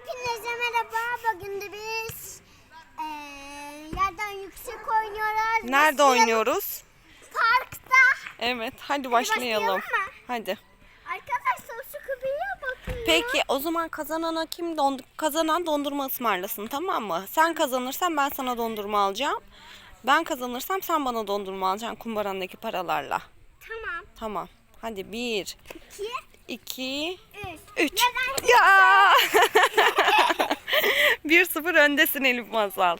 Hepinize merhaba. Bugün de biz eee, yerden yüksek oynuyoruz. Nerede Başlayalım. oynuyoruz? Parkta. Evet hadi başlayalım. başlayalım mı? Hadi. Arkadaşlar şu küpeğe bakın. Peki o zaman kazanana kim dondu kazanan dondurma ısmarlasın tamam mı? Sen kazanırsan ben sana dondurma alacağım. Ben kazanırsam sen bana dondurma alacaksın kumbarandaki paralarla. Tamam. Tamam. Hadi bir, İki, iki, üç. Üç. Neden? Ya! 1-0 öndesin Elif Masal.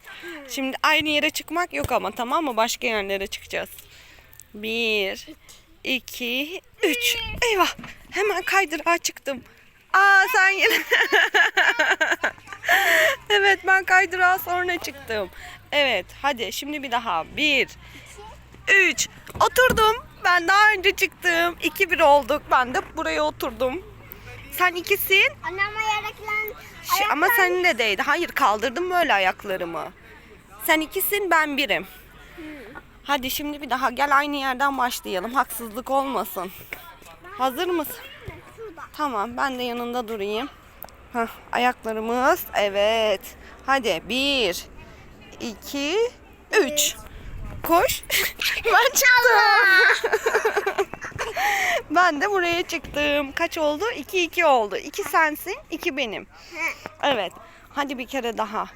Şimdi aynı yere çıkmak yok ama tamam mı? Başka yerlere çıkacağız. Bir, iki, üç. Eyvah! Hemen kaydırağa çıktım. Aa sen yine... evet ben kaydırağa sonra çıktım. Evet hadi şimdi bir daha. Bir, üç. Oturdum. Ben daha önce çıktım. 2-1 olduk. Ben de buraya oturdum. Sen ikisin. Annem ayaklan. Şey, ama senin de değdi. Hayır kaldırdım böyle ayaklarımı. Sen ikisin ben birim. Hadi şimdi bir daha gel aynı yerden başlayalım. Haksızlık olmasın. Hazır mısın? Tamam ben de yanında durayım. Hah, ayaklarımız evet. Hadi bir, iki, üç. Koş. ben çıktım. ben de buraya çıktım. Kaç oldu? İki iki oldu. İki sensin, iki benim. Evet. Hadi bir kere daha.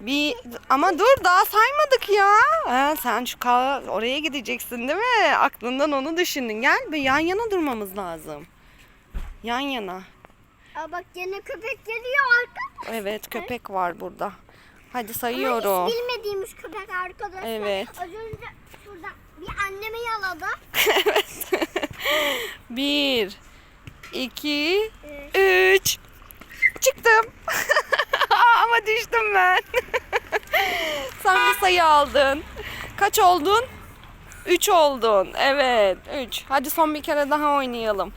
Bir. Ama dur daha saymadık ya. Ha, sen şu ka- oraya gideceksin değil mi? Aklından onu düşündün. Gel bir yan yana durmamız lazım. Yan yana. Aa, bak yine köpek geliyor arka. Evet köpek var burada. Hadi Ama sayıyorum. hiç bilmediğimiz köpek arkadaşlar. Evet. Az önce şurada bir annemi yaladı. Bir, iki, üç. Çıktım. Ama düştüm ben. Sen bir sayı aldın. Kaç oldun? Üç oldun. Evet. Üç. Hadi son bir kere daha oynayalım.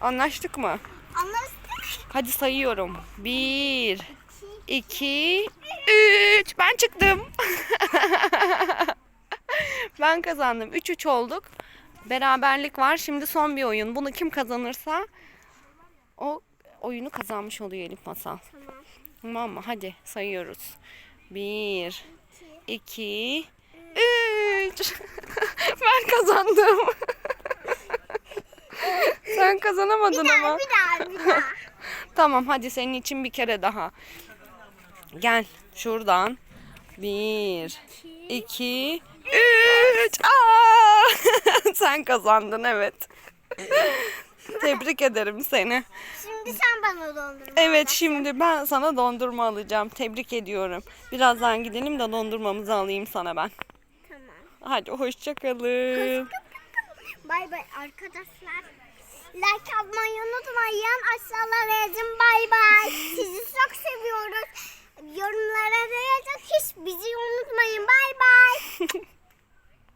Anlaştık mı? Anlaştık. Hadi sayıyorum. Bir, iki, üç. Ben çıktım. ben kazandım. Üç üç olduk. Beraberlik var. Şimdi son bir oyun. Bunu kim kazanırsa o oyunu kazanmış oluyor Elif Masal. Tamam. Tamam mı? Hadi sayıyoruz. Bir, iki, üç. ben kazandım. Sen kazanamadın Bir ama. daha, bir daha, bir daha. Tamam hadi senin için bir kere daha. Gel şuradan. Bir, iki, üç. Aa! Sen kazandın evet. Tebrik ederim seni. Şimdi sen bana dondurma. Evet şimdi ben sana dondurma alacağım. Tebrik ediyorum. Birazdan gidelim de dondurmamızı alayım sana ben. Tamam. Hadi hoşçakalın. Bay bay arkadaşlar. Like atmayı unutmayın. Aşağılara yazın bay bay. Sizi çok seviyoruz. Yorumlara da yazın. Hiç bizi unutmayın. Bay bay.